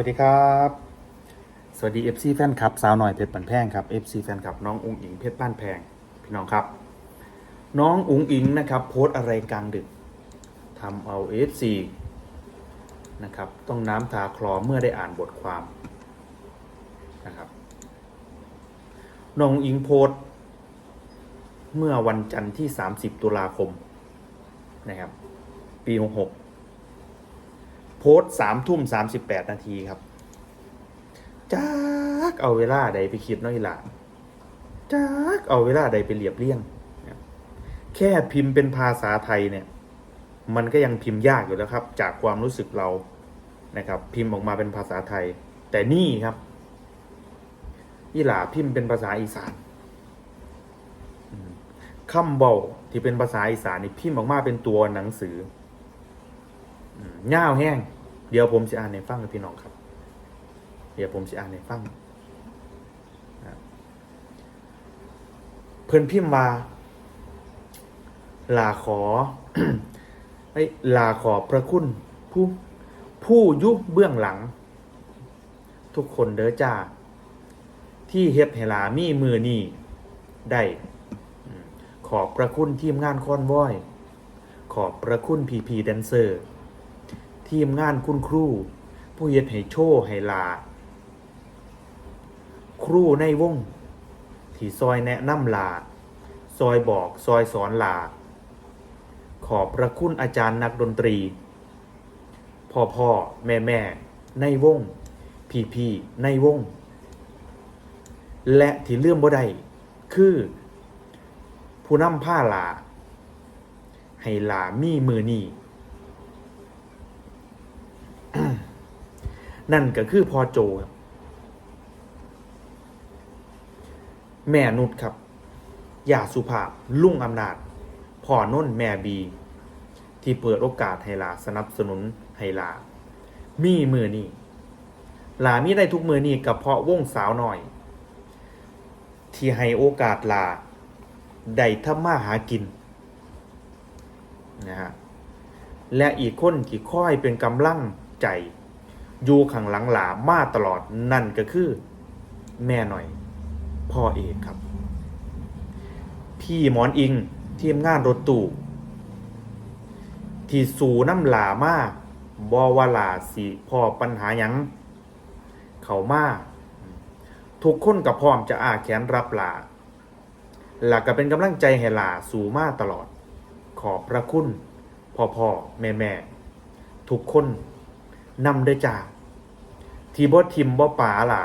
วัสดีครับ สวัสดี FC แฟนคลับ สาวหน่อยเพชรปันแพงครับ FC แฟนคลับ น้องอุ๋งอิงเพชรบ้านแพง พี่น้องครับ น้องอุ๋งอิงนะครับ โพสอะไรกลางดึกทำเอา FC นะครับต้องน้ำตาคลอเมื่อได้อ่านบทความนะครับน้องอิงโพสเมื่อวันจันทร์ที่ 30 ตุลาคมนะครับ ปี 66 โพสสามทุ่มสามสิบแปดนาทีครับจักเอาเวลาใดไปคิดน้อยหละจักเอาเวลาใดไปเรียบเรียง แค่พิมพ์เป็นภาษาไทยเนี่ย มันก็ยังพิมพ์ยากอยู่แล้วครับ จากความรู้สึกเรานะครับ พิมพ์ออกมาเป็นภาษาไทย แต่นี่ครับอีหลาพิมพ์เป็นภาษาอีสานคำเบาที่เป็นภาษาอีสานนี่พิมพ์ออกมาเป็นตัวหนังสืออืมย่าแห้ง เดี๋ยวผมจะอ่านในฟังกับพี่น้องครับ เดี๋ยวผมจะอ่านในฟังเพื่อนพิมพ์ว่าลาขอไอ้ยลาขอพระคุณผู้ผู้ยุบเบื้องหลัง ทุกคนเด้อจ้า ที่เฮ็ดให้ลามีมือนี่ได้ขอบพระคุณทีมงานคอนวอย ขอบพระคุณพีพีแดนเซอร์ ทีมงานคุณครู ผู้เฮ็ดให้โชว์ให้ลา ครูในวง ที่ซอยแนะนำลา ซอยบอกซอยสอนลา ขอบพระคุณอาจารย์นักดนตรี พ่อพ่อแม่แม่ในวง พี่พี่ในวง และที่เลื่อมบ่ได้คือ ผู้นำผ้าลา ให้ลามีมือนี่ นั่นก็คือพ่อโจครับ แม่นุชครับยาสุภาพลุ่งอำนาจพ่อน้นแม่บี ที่เปิดโอกาสให้ลาสนับสนุนให้ลา มีมือนี่ลามีได้ทุกมือนี่กับเพราะวงสาวหน่อย ที่ให้โอกาสลาได้ทำมาหากินนะฮะและอีกคนที่ค่อยเป็นกำลังใจ อยู่ข้างหลังหลามาตลอดนั่นก็คือ แม่หน่อย พ่อเอกครับ พี่หมอนอิงทีมงานรถตู้ที่สู่น้ำหลามาบอว่าหลาสิพ่อปัญหาหยัง เขามาทุกคนกับพร้อมจะอาแขนรับหลาหลักก็เป็นกำลังใจให้หลาสู่มาตลอด ขอบพระคุณพ่อพ่อแม่แม่ทุกคน นำเด้อจ้าทีบ่ทิมบ่ป๋าล่ะ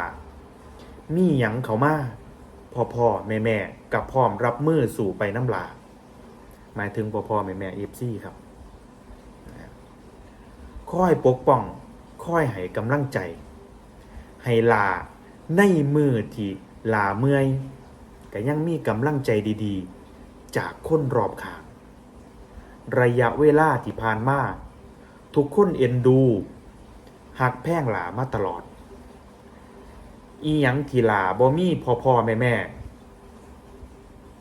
มีหยังเขามาพ่อพ่อแม่แม่กับพร้อมรับมือสู่ไปน้ำลาหมายถึงพ่อพ่อแม่แม่เอฟซีครับค่อยปกป้องค่อยให้กำลังใจ ให้ลาในมือที่ลาเมื่อยก็ยังมีกำลังใจดีๆ จากคนรอบข้างระยะเวลาที่ผ่านมา ทุกคนเอ็นดู หักแพร่งหลามาตลอด อีหยังที่หลาบ่มีพ่อพ่อแม่แม่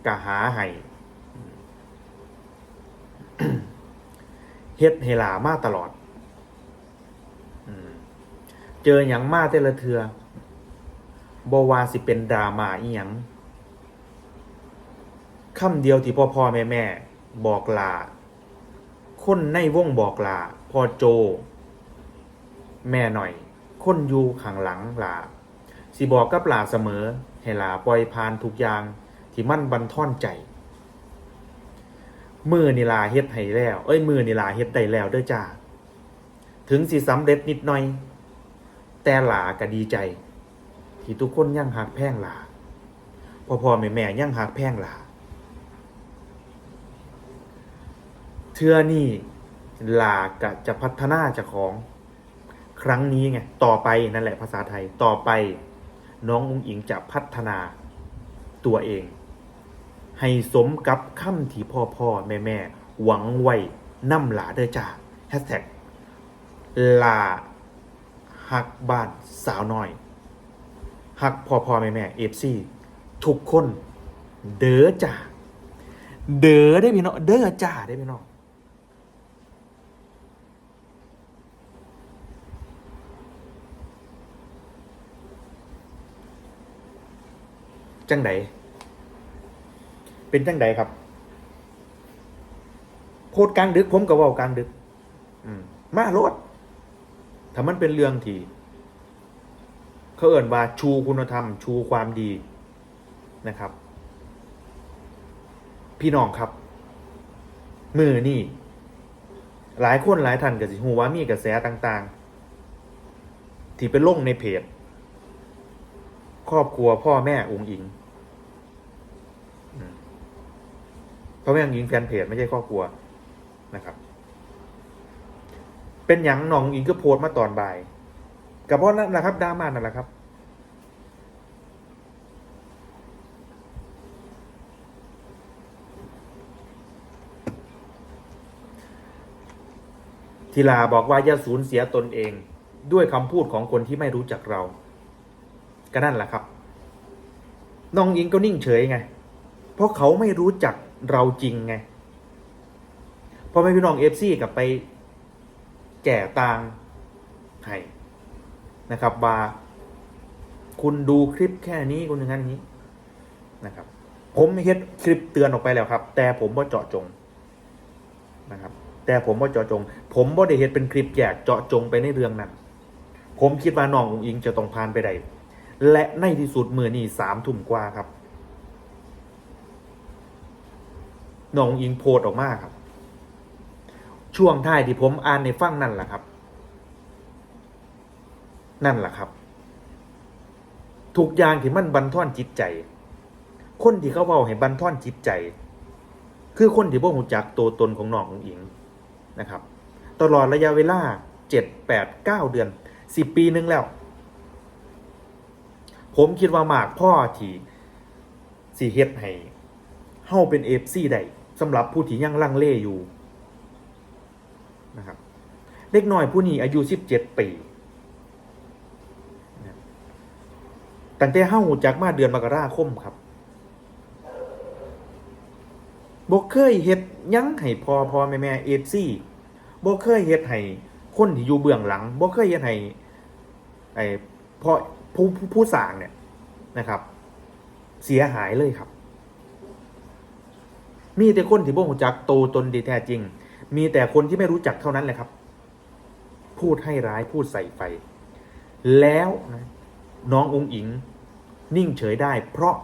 กะหาให้เฮ็ดให้หลามาตลอดเจอหยังมาแต่ละเทือบ่ว่าสิเป็นดราม่าอีหยังคำเดียวที่พ่อพ่อแม่แม่บอกลาคนในวงบอกลาพ่อโจ แม่หน่อย คนอยู่ข้างหลังหลาสิบอกกับลาเสมอ ให้ลาปล่อยผ่านทุกอย่างที่มั่นบันท่อนใจ มือนี่ลาเฮ็ดให้แล้ว เอ้ย มือนี่ลาเฮ็ดได้แล้วเด้อจ้า ถึงสิสำเร็จนิดหน่อย แต่หลาก็ดีใจ ที่ทุกคนยังหักแพ่งหลาพ่อพ่อแม่แม่ยังหักแพ่งหลาเทื่อนี่หลากะจะพัฒนาจากของ ครั้งนี้ไงต่อไปนั่นแหละภาษาไทยต่อไป น้องอุ้งอิงจะพัฒนาตัวเอง ให้สมกับคำที่พ่อพ่อแม่แม่หวังไว้น้ำหลาเด้อจ้าแฮชแท็กลาหักบ้านสาวน้อยหักพ่อพ่อแม่แม่เอฟซีทุกคน เด้อจ้าเด้อได้พี่น้องเด้อจ้าได้พี่น้อง จังไดเป็นจังไดครับโพดกลางดึกผมก็เว่ากลางดึก อืมมาโลดถ้ามันเป็นเรื่องที่เขาเอ่นว่าชูคุณธรรม ชูความดีนะครับ พี่น้องครับ มือนี่ หลายคนหลายท่านก็สิฮู้ว่ามีกระแสต่างๆ ที่เป็นลงในเพจครอบครัวพ่อแม่องค์อิงอืม พ่อแม่องค์อิงแฟนเพจไม่ใช่ครอบครัวนะครับ เป็นหยังน้องอิงก็โพสมาตอนบ่ายกับเพราะนั่นแหละครับดราม่านั่นแหละครับ ทีลาบอกว่าอย่าสูญเสียตนเอง ด้วยคำพูดของคนที่ไม่รู้จักเรา ก็นั่นแหละครับน้องอิงก็นิ่งเฉยไง เพราะเขาไม่รู้จัก เราจริงไงพอไม่พี่น้องเอฟซีกลับไปแก่ตางให้นะครับว่าคุณดูคลิปแค่นี้คุณอย่างนั้นนี้นะครับ ผมเฮ็ดคลิปเตือนออกไปแล้วครับ แต่ผมว่าเจาะจงนะครับ แต่ผมว่าเจาะจง ผมว่าได้เฮ็ดเป็นคลิปแยกเจาะจงไปในเรื่องนั้น ผมคิดว่าน้ององอิงจะต้องผ่านไปได้และในที่สุดมือนี่สามทุ่มกว่าครับ น้องอิงโพสต์ออกมาครับ ช่วงท้ายที่ผมอ่านในฟังนั่นแหละครับ นั่นแหละครับ ทุกอย่างที่มันบันท่อนจิตใจ คนที่เขาเว้าให้บันท่อนจิตใจ คือคนที่บ่หูจักตัวตนของน้องของอิงนะครับ ตลอดระยะเวลาเจ็ดแปดเก้าเดือนสิบปีนึงแล้ว ผมคิดว่ามากพ่อที่สีเฮ็ดให้เฮาเป็นเอฟซีได้ สำหรับผู้ที่ยังลังเลอยู่นะครับเด็กน้อยผู้นี้อายุสิบเจ็ดปีตั้งแต่เฮาหูจักมาเดือนมกราคมครับบ่เคยเฮ็ดยังให้พอพอแม่แม่เอฟซี่บ่เคยเฮ็ดให้คนที่อยู่เบื้องหลังบ่เคยเฮ็ดให้ไอ้พอผู้ผู้ผู้สร้างเนี่ยนะครับ เสียหายเลยครับ มีแต่คนที่บ่รู้จักโตตนดีแท้จริง มีแต่คนที่ไม่รู้จักเท่านั้นแหละครับ พูดให้ร้ายพูดใส่ไฟ แล้วนะน้ององค์อิง นิ่งเฉยได้ เพราะ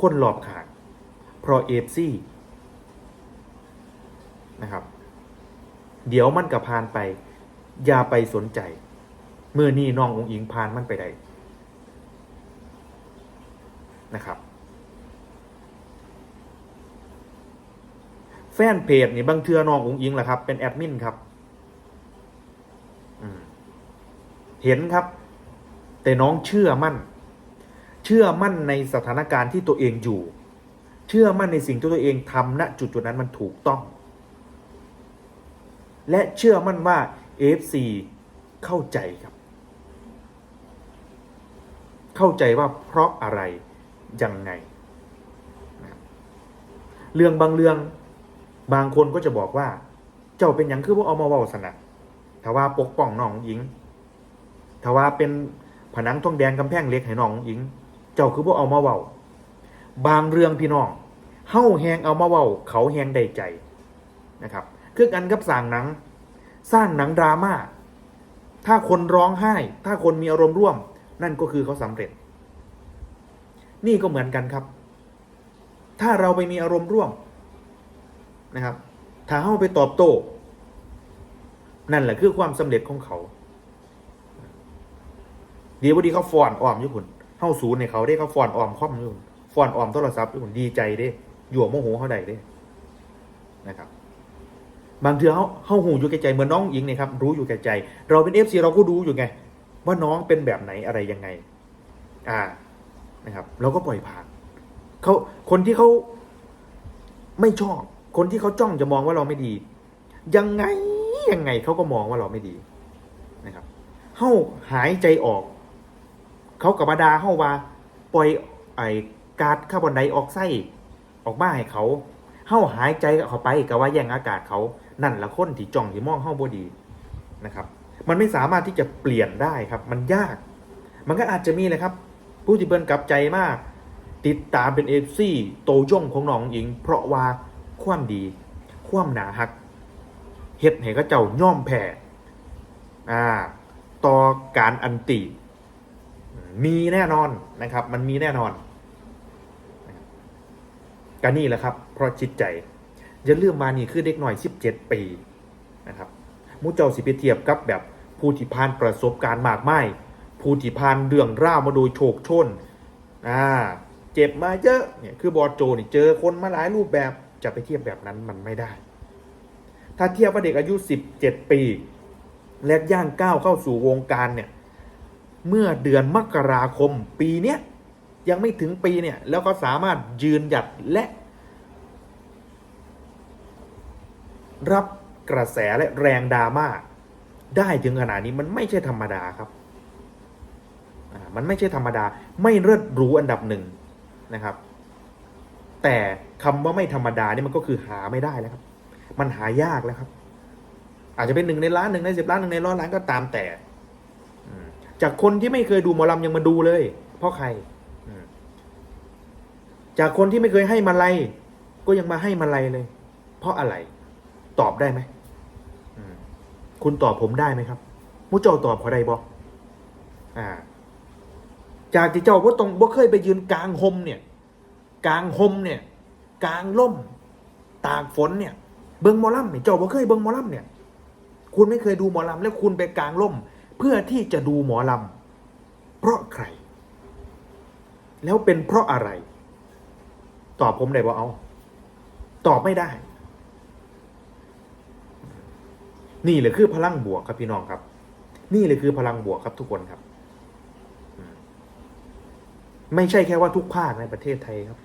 คนหลอบขาด เพราะเอฟซี่นะครับ เดี๋ยวมันกับพานไป อย่าไปสนใจเมื่อนี่น้ององค์อิงพานมันไปได้นะครับ ฟนเพจนี่บางเทือน้ององค์อิงแหละครับ เป็นแอดมินครับเห็นครับ แต่น้องเชื่อมั่น เชื่อมั่นในสถานการณ์ที่ตัวเองอยู่ เชื่อมั่นในสิ่งที่ตัวเองทำณจุดจุดนั้นมันถูกต้อง และเชื่อมั่นว่า FC เข้าใจครับ เข้าใจว่าเพราะอะไรยังไง เรื่องบางเรื่อง บางคนก็จะบอกว่า เจ้าเป็นอย่างคือพวกเอามาเว้าสนะถ้าว่าปกป้องน้องหญิงถ้าว่าเป็นผนังทองแดงกำแพงเล็กให้น้องหญิง เจ้าคือพวกเอามาเว้าบางเรื่องพี่น้องเฮ้าแหงเอามาเว้าเขาแหงได้ใจนะครับคือกันกับสร้างหนัง สร้างหนังดราม่าถ้าคนร้องไห้ ถ้าคนมีอารมณ์ร่วม นั่นก็คือเขาสำเร็จ นี่ก็เหมือนกันครับ ถ้าเราไปมีอารมณ์ร่วม นะครับ ถ้าเข้าไปตอบโต้ นั่นแหละคือความสำเร็จของเขาเดียววันดีเขาฟอนออมอยู่คุณเข้าศูนย์ในเขาได้เขาฟอนออมคอมอยู่ฟอนออมโทรศัพท์อยู่คุณดีใจเด้หยวโมโหเขาได้เด้นะครับบางเทือเขาเขาหูอยู่แก่ใจเหมือนน้องหญิงเนี่ยครับรู้อยู่แก่ใจ เราเป็นเอฟซีเราก็รู้อยู่ไง ว่าน้องเป็นแบบไหนอะไรยังไง อ่านะครับ เราก็ปล่อยผ่านเขาคนที่เขาไม่ชอบ คนที่เขาจ้องจะมองว่าเราไม่ดี ยังไงยังไงเขาก็มองว่าเราไม่ดีนะครับเฮาหายใจออก เขากับบาดาเฮาว่าปล่อยไอ้ก๊าซคาร์บอนไดออกไซด์ออกมาให้เขาเฮาหายใจเข้าไปกับว่าแย่งอากาศเขานั่นละคนที่จ้องที่มองเฮาบ่ดีนะครับ มันไม่สามารถที่จะเปลี่ยนได้ครับ มันยาก มันก็อาจจะมีเลยครับผผู้ที่เพิ่นกลับใจมาก ติดตามเป็นเอฟซีโตย่งของน้องหญิง เพราะว่า ความดี ความหนาหักเฮ็ดให้เขาเจ้าย่อมแพ้อ่าต่อการอันติมีแน่นอนนะครับ มันมีแน่นอนก็นี่แหละครับ เพราะจิตใจอย่าลืมมานี่คือเด็กหน่อย 17 ปีนะครับมูเจ้าสิไปเทียบกับแบบผู้ที่ผ่านประสบการณ์มากมายผู้ที่ผ่านเรื่องร่าวมาโดยโชคชนอ่าเจ็บมาเยอะเนี่ยคือบอสโจนี่เจอคนมาหลายรูปแบบ จะไปเทียบแบบนั้นมันไม่ได้ ถ้าเทียบว่าเด็กอายุ 17 ปี และย่างก้าวเข้าสู่วงการเนี่ย เมื่อเดือนมกราคมปีเนี้ยยังไม่ถึงปีเนี่ย แล้วก็สามารถยืนหยัดและ รับกระแสและแรงดราม่าได้ถึงขนาดนี้มันไม่ใช่ธรรมดาครับ มันไม่ใช่ธรรมดา ไม่เลิศรู้อันดับหนึ่งนะครับ แต่คำว่าไม่ธรรมดานี่มันก็คือหาไม่ได้แล้วครับ มันหายากแล้วครับ อาจจะเป็นหนึ่งในล้านหนึ่งในสิบล้านหนึ่งในร้อยล้านก็ตามแต่จากคนที่ไม่เคยดูหมอลำยังมาดูเลย เพราะใครจากคนที่ไม่เคยให้มาลัยก็ยังมาให้มาลัยเลย เพราะอะไร ตอบได้ไหมคุณตอบผมได้ไหมครับมุเจ้าตอบเขาได้บอกอ่า จากที่เจ้าว่าตรงบ่เคยไปยืนกลางหมเนี่ย กลางหมเนี่ยกลางล่มตากฝนเนี่ย เบิงหมอลำเนี่ยเจ้าบ่เคยเบิงหมอลำเนี่ย คุณไม่เคยดูหมอลำแล้วคุณไปกลางล่ม เพื่อที่จะดูหมอลำเพราะใคร แล้วเป็นเพราะอะไร ตอบผมได้บ่เอา ตอบไม่ได้ นี่เลยคือพลังบวกครับพี่น้องครับ นี่เลยคือพลังบวกครับทุกคนครับ ไม่ใช่แค่ว่าทุกภาคในประเทศไทยครับ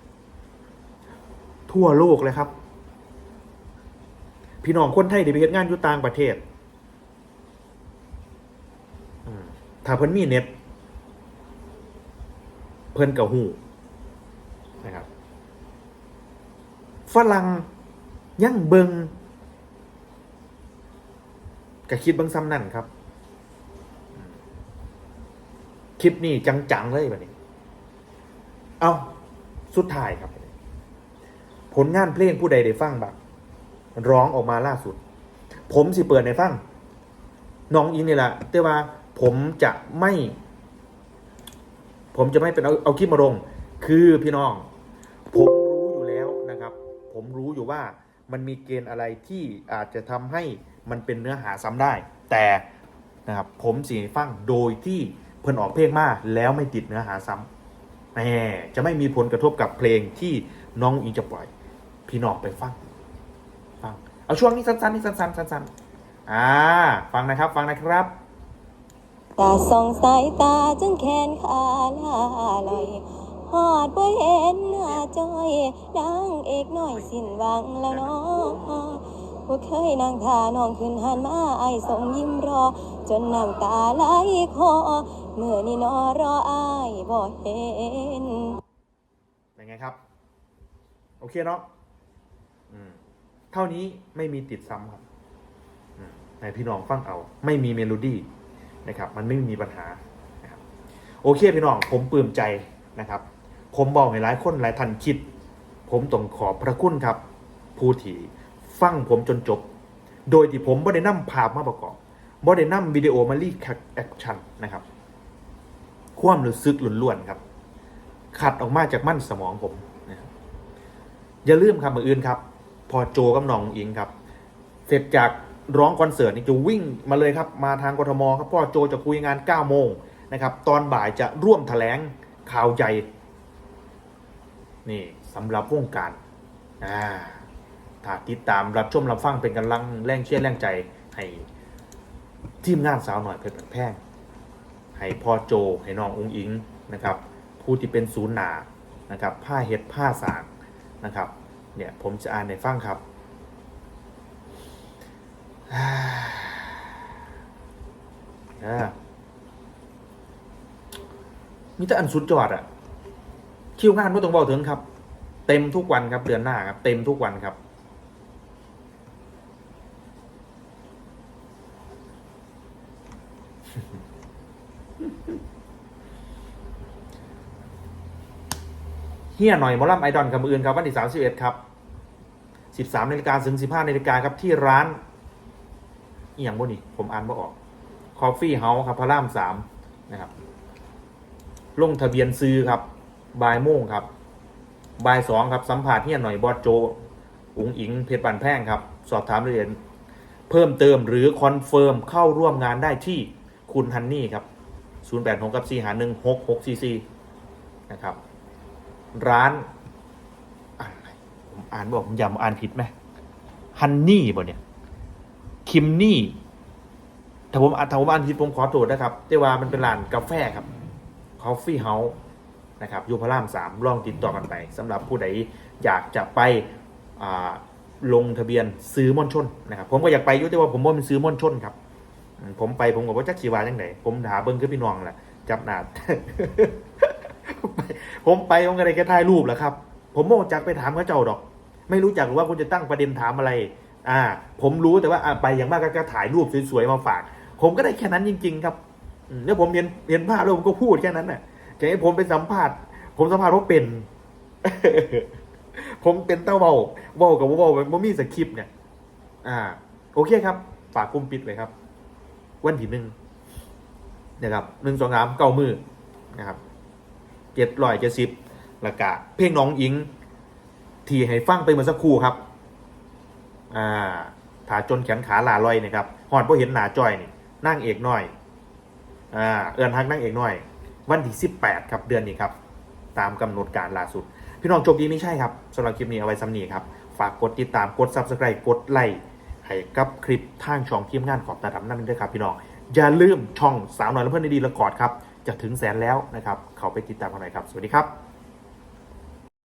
ทั่วโลกเลยครับ พี่น้องคนไทยที่ไปเฮ็ดงานอยู่ต่างประเทศถ้าเพิ่นมีเน็ต เพิ่นกับหูนะครับฝรั่งยังเบิงก็คิดเบิงซ้ำนั่นครับ คลิปนี้จัง ๆ เลยแบบนี้ เอาสุดท้ายครับ ผลงานเพลงผู้ใดได้ฟังบ้างร้องออกมาล่าสุด ผมสิเปิดในฟังน้องอินนี่แหละแต่ว่าผมจะไม่ ผมจะไม่เป็นเอาเอาคลิปมาลง คือพี่น้อง ผมรู้อยู่แล้วนะครับ ผมรู้อยู่ว่ามันมีเกณฑ์อะไรที่อาจจะทำให้มันเป็นเนื้อหาซ้ำได้ แต่นะครับผมสีฟังโดยที่เพิ่นออกเพลงมาแล้วไม่ติดเนื้อหาซ้ำแหมจะไม่มีผลกระทบกับเพลงที่น้องอิงจะปล่อย พี่น้องไปฟัง ฟัง เอาช่วงนี้สั้นๆนี่สั้นๆสั้นๆอ่า ฟังนะครับ ฟังนะครับตาส่องสายตาจนแขนขาลาลอยหอดบ่เห็นหน้าจอยนางเอกน้อยสิ้นหวังแล้วเนาะบ่เคยนั่งท่าน้องขึ้นหันมาไอายส่งยิ้มรอ จนน้ำตาไหลคอเมื่อนี่นอรออายบ่เห็นเป็นไงครับ โอเคเนาะอืม เท่านี้ไม่มีติดซ้ำครับให้พี่น้องฟังเอา ไม่มีเมโลดี้นะครับ มันไม่มีปัญหานะครับโอเคพี่น้องผมปลื้มใจนะครับ ผมบอกให้หลายคนหลายท่านคิด ผมต้องขอบพระคุณครับ ผู้ที่ฟังผมจนจบ โดยที่ผมไม่ได้นำภาพมาประกอบไม่ได้นำวิดีโอมารีแคปแอคชั่นนะครับ ความรู้สึกล้วนๆครับขัดออกมาจากมั่นสมองผมนะอย่าลืมครับมืออื่นครับ พอโจกับน้องอิงครับ เสร็จจากร้องคอนเสิร์ตนี่จะวิ่งมาเลยครับ มาทางกทมครับพ่อโจจะคุยงาน9โมงนะครับตอนบ่ายจะร่วมแถลงข่าวใหญ่นี่สำหรับวงการอ่าถ้าติดตามรับชมรับฟังเป็นกำลังแรงเชียร์แรงใจให้ทีมงานสาวหน่อยเพชรแพงให้พ่อโจให้น้ององอิงนะครับผู้ที่เป็นศูนย์หนานะครับผ้าเห็ดผ้าสางนะครับ เนี่ย ผมจะอ่านในฟังครับ มีแต่อันสุดจอดอะคิวงานไม่ต้องบอกถึงครับ เต็มทุกวันครับเดือนหน้าครับ เต็มทุกวันครับ เฮียหน่อยมอลำไอดอลกับมืออื่นครับวันที่31ครับ13นาฬิกาถึง15นาฬิกาครับที่ร้านอียงบ่นี่ผมอ่านบ่ออก Coffee House ครับพระรามสามนะครับ ลงทะเบียนซื้อครับบ่ายโมงครับบ่ายสองครับสัมผัสเฮียหน่อยบอสโจอุ๋งอิงเพชรบันแพงครับ สอบถามรายละเอียดเพิ่มเติมหรือคอนเฟิร์มเข้าร่วมงานได้ที่คุณฮันนี่ครับ 086กับ4หา1 6 6 4 4 นะครับ ร้านอะไรผมอ่านบอกผมยำอ่านผิดไหมฮันนี่บ่เนี่ย คิมนี่ถ้าผมถ้าผมอ่านผิดผมขอโทษนะครับ แต่ว่ามันเป็นร้านกาแฟครับ Coffee House นะครับยูพระรามสามลองติดต่อกันไปสำหรับผู้ใดอยากจะไปลงทะเบียนซื้อมอนชนนะครับ ผมก็อยากไปยุ่แต่ว่าผมว่ามันซื้อมอนชนครับ ผมไปผมกับว่าจักชีวาจังไหนผมหาเบิ้งคือพี่น้องแหละจับหนาด ผมไปผมก็ได้แค่ถ่ายรูปแหละครับ ผมโมจักไปถามเขาเจ้าดอก ไม่รู้จักหรือว่าคุณจะตั้งประเด็นถามอะไร อ่า ผมรู้แต่ว่าไปอย่างมากก็แค่ถ่ายรูปสวยๆมาฝาก ผมก็ได้แค่นั้นจริง ๆ ครับแล้วผมเห็นเห็นภาพแล้วผมก็พูดแค่นั้นน่ะจะให้ผมไปสัมภาษณ์ ผมสัมภาษณ์ว่าเป็น ผมเป็นเต้าเบาเบากับเบามันมีสคริปต์เนี่ย อ่า โอเคครับฝากกลุ่มปิดไว้ครับ วันที่หนึ่งนะครับหนึ่งสองสามเก้ามือนะครับ เจ็ดร้อยเจ็ดสิบละกะเพลงน้องอิง ที่ให้ฟังไปเมื่อสักครู่ครับ อ่าถาจนแขนขาลาลอยนะครับหอดพอเห็นหนาจอยนี่นั่งเอกน้อย อ่า เอื้อนฮักนั่งเอกน้อย วันที่สิบแปดครับเดือนนี้ครับ ตามกำหนดการล่าสุด พี่น้องโชคดีไม่ใช่ครับสำหรับคลิปนี้เอาไว้ซ้ำนี้ครับ ฝากกดติดตามกด subscribe กดไลค์ให้กับคลิปทางช่องทีมงานขอบตาดำนั่นด้วยครับ พี่น้องอย่าลืมช่องสาวน้อยและเพื่อนดีละกอดครับ จะถึงแสนแล้วนะครับ เขาไปติดตามกันหน่อยครับ สวัสดีครับ